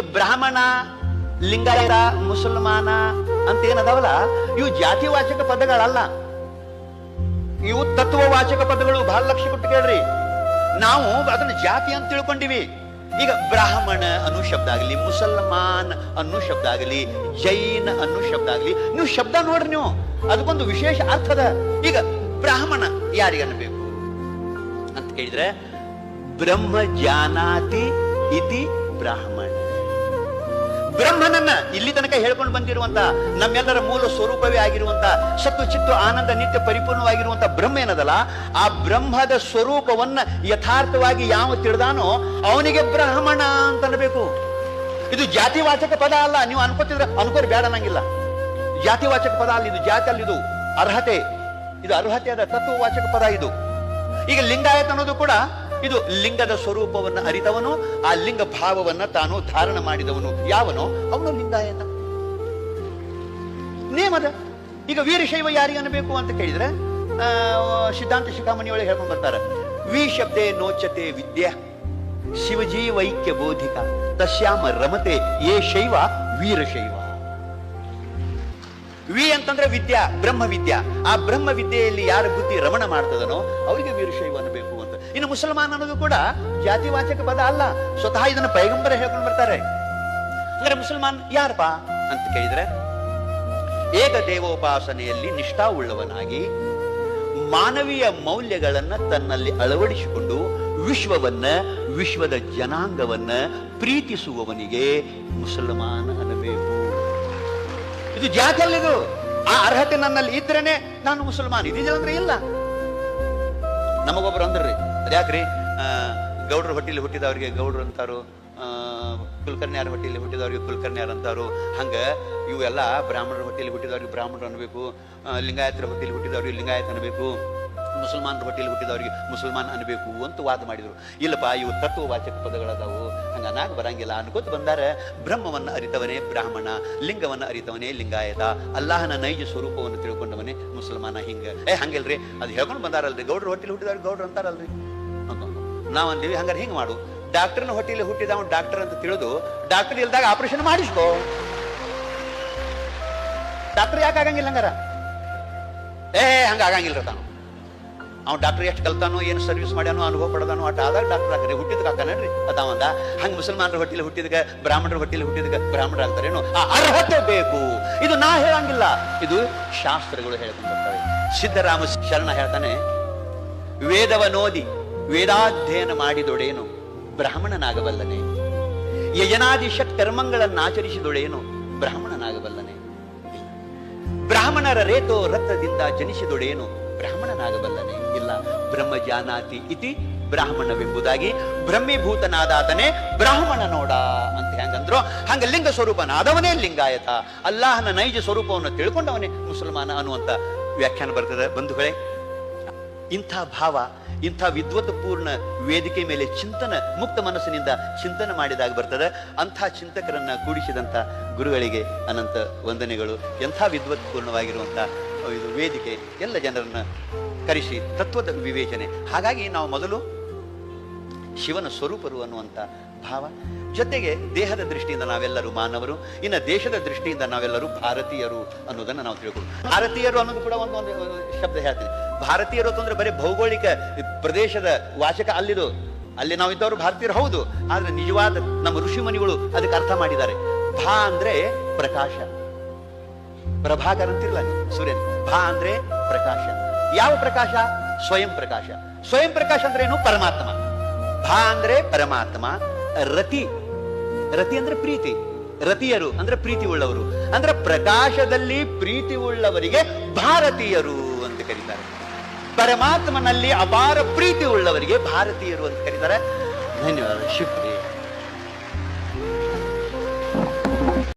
ಬ್ರಾಹ್ಮಣ, ಲಿಂಗಾಯತ, ಮುಸಲ್ಮಾನ ಅಂತ ಏನದವಲ್ಲ ಇವು ಜಾತಿ ವಾಚಕ ಪದಗಳಲ್ಲ. ಇವು ತತ್ವ ವಾಚಕ ಪದಗಳು ಬಹಳ ಲಕ್ಷ ಕೊಟ್ಟು ಕೇಳ್ರಿ. ನಾವು ಅದನ್ನ ಜಾತಿ ಅಂತ ತಿಳ್ಕೊಂಡಿವಿ. ಈಗ ಬ್ರಾಹ್ಮಣ ಅನ್ನೋ ಶಬ್ದ ಆಗಲಿ, ಮುಸಲ್ಮಾನ್ ಅನ್ನೋ ಶಬ್ದ ಆಗಲಿ, ಜೈನ್ ಅನ್ನೋ ಶಬ್ದ ಆಗಲಿ, ನೀವು ಶಬ್ದ ನೋಡ್ರಿ ನೀವು. ಅದಕ್ಕೊಂದು ವಿಶೇಷ ಅರ್ಥದ ಈಗ ಬ್ರಾಹ್ಮಣ ಯಾರಿಗೆ ಅನ್ಬೇಕು ಅಂತ ಕೇಳಿದ್ರೆ, ಬ್ರಹ್ಮ ಜಾನಾತಿ ಇತಿ ಬ್ರಾಹ್ಮಣ. ಬ್ರಹ್ಮನನ್ನ ಇಲ್ಲಿ ತನಕ ಹೇಳ್ಕೊಂಡು ಬಂದಿರುವಂತ ನಮ್ಮೆಲ್ಲರ ಮೂಲ ಸ್ವರೂಪವೇ ಆಗಿರುವಂತ ಸತ್ತು, ಚಿತ್ತು, ಆನಂದ, ನಿತ್ಯ ಪರಿಪೂರ್ಣವಾಗಿರುವಂತ ಬ್ರಹ್ಮ ಏನದಲ್ಲ? ಆ ಬ್ರಹ್ಮದ ಸ್ವರೂಪವನ್ನ ಯಥಾರ್ಥವಾಗಿ ಯಾವ ತಿಳಿದಾನೋ ಅವನಿಗೆ ಬ್ರಾಹ್ಮಣ ಅಂತ ಅನ್ಬೇಕು ಇದು ಜಾತಿವಾಚಕ ಪದ ಅಲ್ಲ. ನೀವು ಅನ್ಕೋತಿದ್ರೆ ಅನ್ಕೋರಿ ಬೇಡ ನಂಗಿಲ್ಲ. ಜಾತಿವಾಚಕ ಪದ ಅಲ್ಲ ಇದು. ಜಾತಿ ಅಲ್ಲ ಇದು. ಅರ್ಹತೆ. ಇದು ಅರ್ಹತೆ ಅದ ತತ್ವವಾಚಕ ಪದ ಇದು. ಈಗ ಲಿಂಗಾಯತ ಅನ್ನೋದು ಕೂಡ ಇದು ಲಿಂಗದ ಸ್ವರೂಪವನ್ನು ಅರಿತವನು, ಆ ಲಿಂಗ ಭಾವವನ್ನ ತಾನು ಧಾರಣ ಮಾಡಿದವನು. ಯಾವನೋ? ಅವನು ಲಿಂಗಾಯತ. ನೇಮದ ಈಗ ವೀರಶೈವ ಯಾರಿಗೆ ಅನ್ಬೇಕು ಅಂತ ಕೇಳಿದ್ರೆ ಸಿದ್ಧಾಂತ ಶಿಖಾಮಣಿ ಒಳಗೆ ಹೇಳ್ಕೊಂಡು ಬರ್ತಾರೆ. ವಿ ಶಬ್ದೆ ನೋಚತೆ ವಿದ್ಯಾ ಶಿವಜೀವೈಕ್ಯ ಬೋಧಿಕ, ತಸ್ಯಾಮ ರಮತೆ ಏ ಶೈವ ವೀರಶೈವ. ವಿ ಅಂತಂದ್ರೆ ವಿದ್ಯಾ ಬ್ರಹ್ಮ ವಿದ್ಯಾ ಆ ಬ್ರಹ್ಮ ವಿದ್ಯೆಯಲ್ಲಿ ಯಾರ ಬುದ್ಧಿ ರಮಣ ಮಾಡ್ತದನೋ, ಅವರಿಗೆ ವೀರಶೈವ ಅನ್ನಬೇಕು. ಇನ್ನು ಮುಸಲ್ಮಾನ್ ಅನ್ನೋದು ಕೂಡ ಜಾತಿವಾಚಕ ಪದ ಅಲ್ಲ. ಸ್ವತಃ ಇದನ್ನ ಪೈಗಂಬರ ಹೇಳ್ಕೊಂಡು ಬರ್ತಾರೆ. ಅಂದ್ರೆ ಮುಸಲ್ಮಾನ್ ಯಾರಪ್ಪ? ಅಂತ ಕೇಳಿದ್ರೆ, ಏಕ ದೇವೋಪಾಸನೆಯಲ್ಲಿ ನಿಷ್ಠಾವುಳ್ಳವನಾಗಿ ಮಾನವೀಯ ಮೌಲ್ಯಗಳನ್ನ ತನ್ನಲ್ಲಿ ಅಳವಡಿಸಿಕೊಂಡು ವಿಶ್ವವನ್ನ, ವಿಶ್ವದ ಜನಾಂಗವನ್ನ ಪ್ರೀತಿಸುವವನಿಗೆ ಮುಸಲ್ಮಾನ್ ಅನ್ನಬೇಕು. ಇದು ಜಾತಿ ಅಲ್ಲ ಇದು. ಆ ಅರ್ಹತೆ ನನ್ನಲ್ಲಿ ಇದ್ರೇನೆ ನಾನು ಮುಸಲ್ಮಾನ್. ಅಂದ್ರೆ ಇಲ್ಲ. ನಮಗೊಬ್ರು ರೀ ಅದ್ಯಾಕ್ರಿ ಗೌಡ್ರ ಹೊಟ್ಟಿಲಿ ಹುಟ್ಟಿದವ್ರಿಗೆ ಗೌಡ್ರು ಅಂತಾರು ಕುಲಕರ್ಣಿಯರ ಹೊಟ್ಟಿಲಿ ಹುಟ್ಟಿದವ್ರಿಗೆ ಕುಲಕರ್ಣಿಯರ್ ಅಂತಾರು. ಹಂಗ ಇವೆಲ್ಲ ಬ್ರಾಹ್ಮಣರ ಹೊಟ್ಟಿಲಿ ಹುಟ್ಟಿದವ್ರಿಗೆ ಬ್ರಾಹ್ಮಣರು ಅನ್ಬೇಕು ಲಿಂಗಾಯತರ ಹೊಟ್ಟಿಲಿ ಹುಟ್ಟಿದವ್ರಿಗೆ ಲಿಂಗಾಯತ ಅನ್ಬೇಕು. ಮುಸಲ್ಮಾನರ ಹೊಟ್ಟೆಯಲ್ಲಿ ಹುಟ್ಟಿದವರಿಗೆ ಮುಸಲ್ಮಾನ್ ಅನ್ಬೇಕು ಅಂತ ವಾದ ಮಾಡಿದ್ರು. ಇಲ್ಲಪ್ಪ, ಇವು ತತ್ವವಾಚಕ ಪದಗಳದಾವು. ಹಂಗ ನಾಗ ಬರಂಗಿಲ್ಲ ಅನ್ಕೋತ ಬಂದಾರೆ. ಬ್ರಹ್ಮವನ್ನ ಅರಿತವನೇ ಬ್ರಾಹ್ಮಣ, ಲಿಂಗವನ್ನ ಅರಿತವನೇ ಲಿಂಗಾಯತ. ಅಲ್ಲಾಹನ ನೈಜ ಸ್ವರೂಪವನ್ನು ತಿಳ್ಕೊಂಡವನೇ ಮುಸಲ್ಮಾನ ಹಿಂಗ. ಏ, ಹಂಗಿಲ್ರಿ? ಅದು ಹೇಳ್ಕೊಂಡು ಬಂದಾರಲ್ರಿ. ಗೌಡ್ರ ಹೊಟ್ಟೆಲಿ ಹುಟ್ಟಿದವ್ರಿಗೆ ಗೌಡ್ರು ಅಂತಾರಲ್ರಿ. ನಾವು ಅಂದೀವಿ ಹಂಗಾರೆ ಹಿಂಗೆ ಮಾಡು. ಡಾಕ್ಟರ್ನ ಹೊಟ್ಟೆಲಿ ಹುಟ್ಟಿದ ಅವ್ನು ಡಾಕ್ಟರ್ ಅಂತ ತಿಳಿದು ಡಾಕ್ಟರ್ ಇಲ್ದಾಗ ಆಪರೇಷನ್ ಮಾಡಿಸ್ಕೋ. ಡಾಕ್ಟರ್ ಯಾಕೆ ಆಗಂಗಿಲ್ಲ ಹಂಗಾರ? ಏ, ಹಂಗ ತಾನು. ಅವ್ನು ಡಾಕ್ಟರ್ ಎಷ್ಟು ಕಲ್ತಾನೋ, ಏನು ಸರ್ವಿಸ್ ಮಾಡ್ಯಾನೋ, ಅನುಭವ ಪಡೆದಾನೋ ಅಟ್ ಆದಾಗ ಡಾಕ್ಟರ್ ಹಾಕ್ರಿ ಹುಟ್ಟಿದ ಹಾಕಾನಲ್ರಿ ಅದಾವಂದ ಹಂಗೆ ಮುಸಲ್ಮಾನರ ಹೊಟ್ಟಿಲಿ ಹುಟ್ಟಿದಕ್ಕೆ ಬ್ರಾಹ್ಮಣರ ಹೊಟ್ಟಿಲಿ ಹುಟ್ಟಿದಕ್ಕೆ ಬ್ರಾಹ್ಮಣರ ಆಗ್ತಾರೇನು ಆ ಅರ್ಹತೆ ಬೇಕು. ಇದು ನಾ ಹೇಳಂಗಿಲ್ಲ. ಇದು ಶಾಸ್ತ್ರಗಳು ಹೇಳ್ಕೊಂಡು ಸಿದ್ಧರಾಮ ಶರಣ ಹೇಳ್ತಾನೆ ವೇದವನೋದಿ ವೇದಾಧ್ಯಯನ ಮಾಡಿದೊಡೇನು, ಬ್ರಾಹ್ಮಣನಾಗಬಲ್ಲನೆ. ಯಜನಾದಿ ಷಟ್ ಕರ್ಮಗಳನ್ನಾಚರಿಸಿದೊಡೇನು, ಬ್ರಾಹ್ಮಣನಾಗಬಲ್ಲನೆ. ಬ್ರಾಹ್ಮಣರ ರೇತೋ ರಕ್ತದಿಂದ ಜನಿಸಿದೊಡೇನು ಬ್ರಾಹ್ಮಣನಾಗಬಲ್ಲನೆ. ಇಲ್ಲ ಬ್ರಹ್ಮ ಜಾನಾತಿ ಇತಿ ಬ್ರಾಹ್ಮಣವೆಂಬುದಾಗಿ ಬ್ರಹ್ಮೀಭೂತನಾದಾತನೇ ಬ್ರಾಹ್ಮಣ ನೋಡ ಅಂತ ಹೆಂಗಂದ್ರು. ಹಂಗ ಲಿಂಗ ಸ್ವರೂಪನಾದವನೇ ಲಿಂಗಾಯತ. ಅಲ್ಲಾಹನ ನೈಜ ಸ್ವರೂಪವನ್ನು ತಿಳ್ಕೊಂಡವನೇ ಮುಸಲ್ಮಾನ ಅನ್ನುವಂತ ವ್ಯಾಖ್ಯಾನ ಬರ್ತದೆ. ಬಂಧುಗಳೇ, ಇಂಥ ಭಾವ, ಇಂಥ ವಿದ್ವತ್ಪೂರ್ಣ ವೇದಿಕೆ ಮೇಲೆ ಚಿಂತನ, ಮುಕ್ತ ಮನಸ್ಸಿನಿಂದ ಚಿಂತನೆ ಮಾಡಿದಾಗ ಬರ್ತದೆ. ಅಂಥ ಚಿಂತಕರನ್ನ ಕೂಡಿಸಿದಂಥ ಗುರುಗಳಿಗೆ ಅನಂತ ವಂದನೆಗಳು. ಎಂಥ ವಿದ್ವತ್ಪೂರ್ಣವಾಗಿರುವಂಥ ಇದು ವೇದಿಕೆ ಎಲ್ಲ ಜನರನ್ನು ಕರೆಸಿ ತತ್ವದ ವಿವೇಚನೆ. ಹಾಗಾಗಿ ನಾವು ಮೊದಲು ಶಿವನ ಸ್ವರೂಪರು ಅನ್ನುವಂಥ ಭಾವ, ಜೊತೆಗೆ ದೇಹದ ದೃಷ್ಟಿಯಿಂದ ನಾವೆಲ್ಲರೂ ಮಾನವರು, ಇನ್ನು ದೇಶದ ದೃಷ್ಟಿಯಿಂದ ನಾವೆಲ್ಲರೂ ಭಾರತೀಯರು ಅನ್ನೋದನ್ನು ನಾವು ತಿಳ್ಕೊಂಡು ಭಾರತೀಯರು ಅನ್ನೋದು ಕೂಡ ಒಂದು ಒಂದು ಶಬ್ದ ಹೇಳ್ತೀನಿ. ಭಾರತೀಯರು ಅಂತಂದ್ರೆ ಬರೀ ಭೌಗೋಳಿಕ ಪ್ರದೇಶದ ವಾಚಕ ಅಲ್ಲಿದು. ಅಲ್ಲಿ ನಾವು ಇದ್ದವರು ಭಾರತೀಯರು, ಹೌದು. ಆದರೆ ನಿಜವಾದ ನಮ್ಮ ಋಷಿಮುನಿಗಳು ಅದಕ್ಕೆ ಅರ್ಥ ಮಾಡಿದ್ದಾರೆ. ಭಾ ಅಂದ್ರೆ ಪ್ರಕಾಶ. ಪ್ರಭಾಕರ್ ಅಂತಿರಲ್ಲ ಸೂರ್ಯನ್ ಭಾ ಅಂದ್ರೆ ಪ್ರಕಾಶ. ಯಾವ ಪ್ರಕಾಶ? ಸ್ವಯಂ ಪ್ರಕಾಶ. ಸ್ವಯಂ ಪ್ರಕಾಶ ಅಂದ್ರೆ ಏನು? ಪರಮಾತ್ಮ. ಭಾ ಅಂದ್ರೆ ಪರಮಾತ್ಮ. ರತಿ. ರತಿ ಅಂದ್ರೆ ಪ್ರೀತಿ. ರತಿಯರು ಅಂದ್ರೆ ಪ್ರೀತಿ ಉಳ್ಳವರು ಅಂದ್ರೆ ಪ್ರಕಾಶದಲ್ಲಿ ಪ್ರೀತಿ ಉಳ್ಳವರಿಗೆ ಭಾರತೀಯರು ಅಂತ ಕರೀತಾರೆ. ಪರಮಾತ್ಮನಲ್ಲಿ ಅಪಾರ ಪ್ರೀತಿ ಉಳ್ಳವರಿಗೆ ಭಾರತೀಯರು ಅಂತ ಕರೀತಾರೆ. ಧನ್ಯವಾದ ಶಿವ